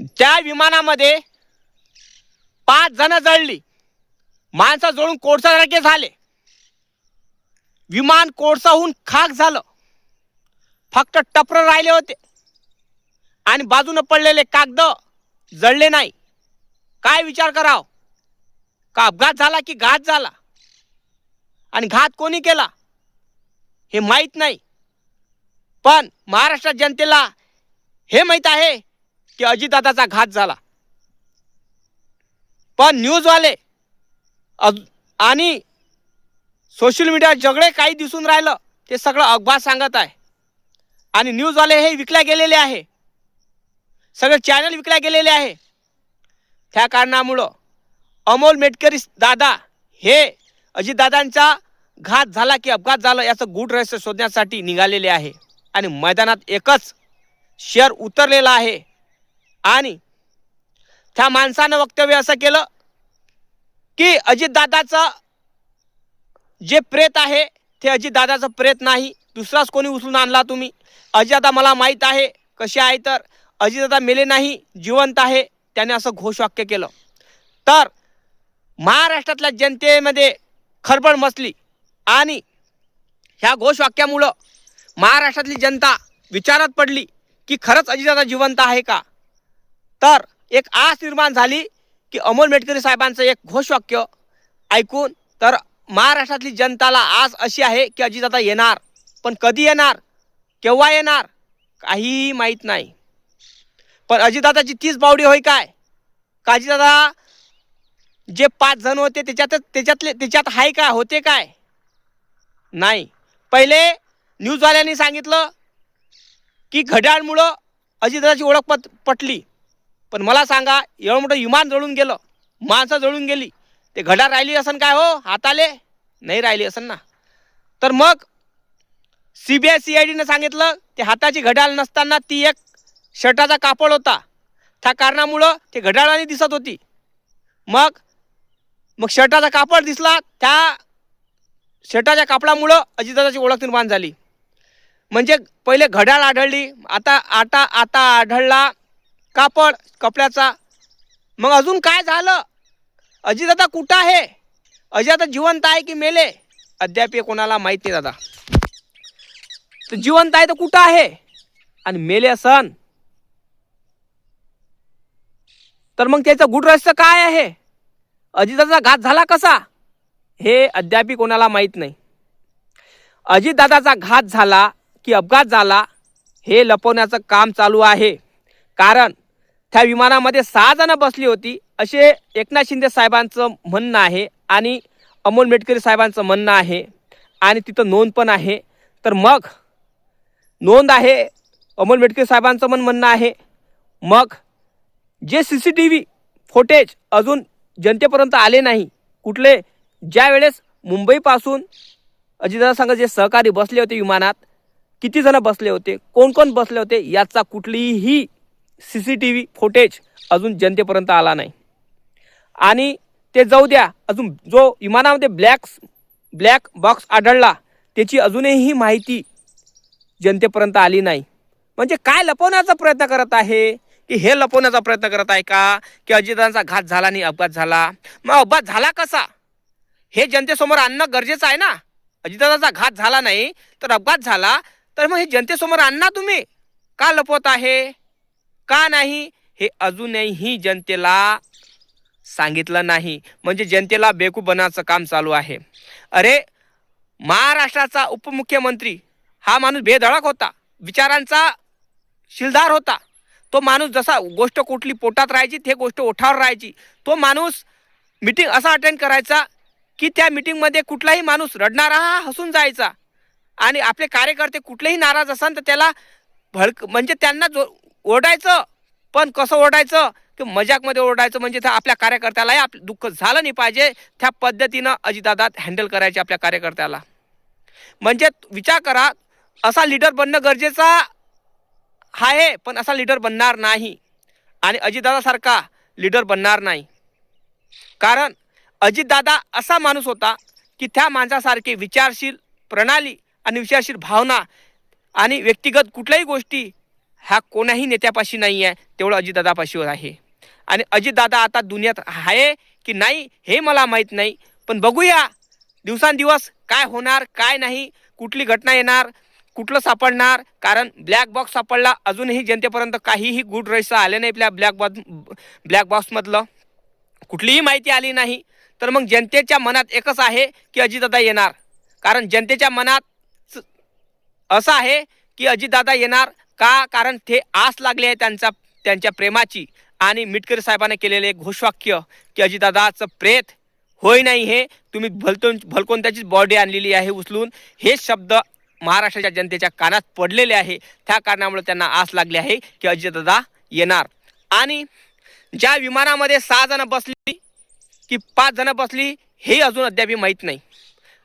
त्या विमानामध्ये पाच जण जळली. माणसं जळून कोळसासारखे झाले. विमान कोळसाहून खाक झालं. फक्त टपर राहिले होते. आणि बाजूनं पडलेले कागद जळले नाही. काय विचार कराव? का अपघात झाला की घात झाला? आणि घात कोणी केला? हे माहीत नाही. पण महाराष्ट्र जनतेला हे माहीत आहे की अजितदादाचा घात झाला. पण न्यूजवाले आणि सोशल मीडिया जगडे काही दिसून राहिलं ते सगळं अफवा सांगत आहे. आणि न्यूजवाले हे विकल्या गेलेले आहे. सगळे चॅनल विकल्या गेलेले आहे. त्या कारणामुळं अमोल मेटकरी दादा हे अजितदादांचा घात झाला की अपघात झाला याचं गूढ रहस्य शोधण्यासाठी निघालेले आहे. आणि मैदानात एकच शेअर उतरलेला आहे. आणि त्या माणसानं वक्तव्य असं केलं की अजितदादाचं जे प्रेत आहे ते अजितदादाचं प्रेत नाही. दुसराच कोणी उचलून आणला तुम्ही? अजितदादा मला माहीत आहे कसे आहे तर अजितदादा मेले नाही जिवंत आहे. त्याने असं घोषवाक्य केलं. तर महाराष्ट्रातल्या जनतेमध्ये खळबळ मसली आणि ह्या घोषवाक्यामुळं महाराष्ट्रातली जनता विचारात पडली की खरंच अजितदादा जिवंत आहे का? तर एक आस निर्माण झाली की अमोल मेटकरी साहेबांचं एक घोषवाक्य ऐकून तर महाराष्ट्रातली जनताला आस अशी आहे की अजितदादा येणार पण कधी येणार केव्हा येणार काहीही माहीत नाही. पण अजितदादाची तीच बावडी होय काय? का अजितदादा जे पाच जण होते त्याच्यातच त्याच्यातले त्याच्यात आहे का होते काय? नाही. पहिले न्यूजवाल्यांनी सांगितलं की घड्याळमुळं अजितदादाची ओळख पट पटली. पण मला सांगा एवढं मोठं विमान जळून गेलं माणसं जळून गेली ते घड्याळ राहिली असन काय हो? हाताले? नाही राहिली असन ना. तर मग C B I C I डीनं सांगितलं ते हाताची घड्याळ नसताना ती एक शर्टाचा कापड होता. त्या कारणामुळं ते घड्याळाने दिसत होती. मग मग शर्टाचा कापड दिसला त्या शर्टाच्या कापडामुळं अजितदादाची ओळख निर्माण झाली. म्हणजे पहिले घड्याळ आढळली आता आता आता आढळला कापड कपड्याचा. मग अजून काय झालं? अजितदादा कुठं आहे? अजितदादा जिवंत आहे की मेले? अद्याप कोणाला माहीत नाही दादा. तर जिवंत आहे तर कुठं आहे? आणि मेले सण तर मग त्याचं गुड काय आहे? अजितदाचा घात झाला कसा? हे अद्याप कोणाला माहीत नाही. अजितदादाचा घात झाला की अपघात झाला हे लपवण्याचं काम चालू आहे. कारण त्या विमानामध्ये सहा जण बसली होती. असे एकनाथ शिंदे साहेबांचं म्हणणं आहे आणि अमोल मेटकरी साहेबांचं म्हणणं आहे आणि तिथं नोंद पण आहे. तर मग नोंद आहे अमोल मेटकरी साहेबांचं पण म्हणणं आहे. मग जे C C T V footage अजून जनतेपर्यंत आले नाही कुठले? ज्या वेळेस मुंबईपासून अजितदा सांगा जे सहकारी बसले होते विमानात किती जण बसले होते? कोण कोण बसले होते? याचा कुठलीही C C T V footage अजून जनतेपर्यंत आला नाही. आणि ते जाऊ द्या अजून जो विमानामध्ये ब्लॅक ब्लॅक बॉक्स आढळला त्याची अजूनही माहिती जनतेपर्यंत आली नाही. म्हणजे काय लपवण्याचा प्रयत्न करत आहे? की हे लपवण्याचा प्रयत्न करत आहे का? की अजितांचा घात झाला नाही अपघात झाला? मग अपघात झाला कसा? हे जनतेसमोर आणणं गरजेचं आहे ना? अजितदादाचा घात झाला नाही तर अपघात झाला तर मग हे जनतेसमोर आणणार तुम्ही? का लपवत आहे? का नाही? हे अजूनही जनतेला सांगितलं नाही. म्हणजे जनतेला बेकूफ बनाचं काम चालू आहे. अरे महाराष्ट्राचा उपमुख्यमंत्री हा माणूस बेधडक होता. विचारांचा शिलदार होता. तो माणूस जसा गोष्ट कुठली पोटात राहायची ते गोष्ट ओठावर राहायची. तो माणूस मिटिंग असा अटेंड करायचा की त्या मिटिंगमध्ये कुठलाही माणूस रडणारा हा हसून जायचा. आणि आपले कार्यकर्ते कुठलेही नाराज असाल तर त्याला भडक म्हणजे त्यांना जो ओरडायचं. पण कसं ओरडायचं? की मजाकमध्ये ओरडायचं म्हणजे त्या आपल्या कार्यकर्त्यालाही आप दुःख झालं नाही पाहिजे. त्या पद्धतीनं अजितदादात हँडल करायचे आपल्या कार्यकर्त्याला. म्हणजे विचार करा असा लीडर बनणं गरजेचा आहे पण असा लीडर बनणार नाही. आणि अजितदादासारखा लीडर बनणार नाही. कारण अजितदादा असा माणूस होता की त्या माणसासारखी विचारशील प्रणाली आणि विचारशील भावना आणि व्यक्तिगत कुठल्याही गोष्टी हा कोणाही नेत्यापाशी नाही आहे तेवढं अजितदादापाशीवर आहे. आणि अजितदादा आता दुनियात आहे की नाही हे मला माहीत नाही. पण बघूया दिवसांदिवस काय होणार काय नाही कुठली घटना येणार कुठलं सापडणार कारण ब्लॅक बॉक्स सापडला अजूनही जनतेपर्यंत काहीही गुड रहस्य आले नाही आपल्या ब्लॅक बॉक्स ब्लॅक बॉक्समधलं कुठलीही माहिती आली नाही. तर मग जनतेच्या मनात एकच आहे की अजितदादा येणार. कारण जनतेच्या मनात असं आहे की अजितदादा येणार का? कारण ते आस लागली आहे त्यांचा त्यांच्या प्रेमाची. आणि मिटकरी साहेबांना केलेले एक घोषवाक्य की अजितदादाचं प्रेत होय नाही हे. तुम्ही भलतून भलकून त्याचीच बॉडी आणलेली आहे उचलून. हे शब्द महाराष्ट्राच्या जनतेच्या कानात पडलेले आहे. त्या कारणामुळे त्यांना आस लागली आहे की अजितदादा येणार. आणि ज्या विमानामध्ये सहा जणं बसली की पाच जणं बसली हे अजून अद्याप माहीत नाही.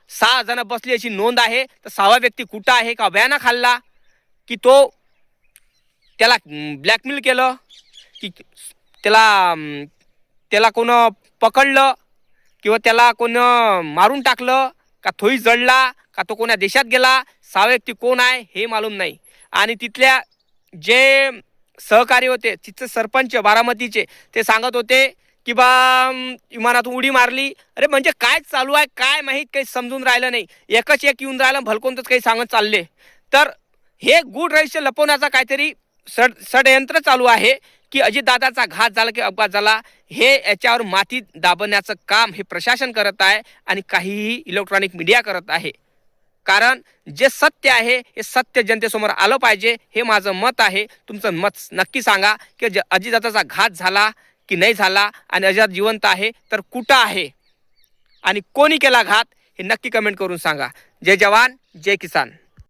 सहा जणं बसली अशी नोंद आहे. तर सहावा व्यक्ती कुठं आहे? का व्याना खाल्ला की तो त्याला ब्लॅकमेल केलं की त्याला त्याला कोण पकडलं किंवा त्याला कोण मारून टाकलं का थोई जळला का तो कोण्या देशात गेला सहा व्यक्ती कोण आहे हे मालूम नाही. आणि तिथल्या जे सहकारी होते तिथचे सरपंच बारामतीचे ते सांगत होते की बा विमानातून उडी मारली. अरे म्हणजे काय चालू आहे काय माहीत काही समजून राहिलं नाही. एकच एक येऊन राहिलं भलकोनच काही सांगत चालले. तर हे गुड रहस्य लपवण्याचा काहीतरी सड षडयंत्र चालू आहे की अजितदादाचा घात झाला की अपघात झाला हे याच्यावर माती दाबण्याचं काम हे प्रशासन करत आहे आणि काहीही इलेक्ट्रॉनिक मीडिया करत आहे. कारण जे सत्य आहे हे सत्य जनतेसमोर आलं पाहिजे हे माझं मत आहे. तुमचं मत नक्की सांगा की ज अजितदादाचा घात झाला की नाही झाला आणि अजित जिवंत आहे तर कुठं आहे? आणि कोणी केला घात हे नक्की कमेंट करून सांगा. जय जवान जय किसान.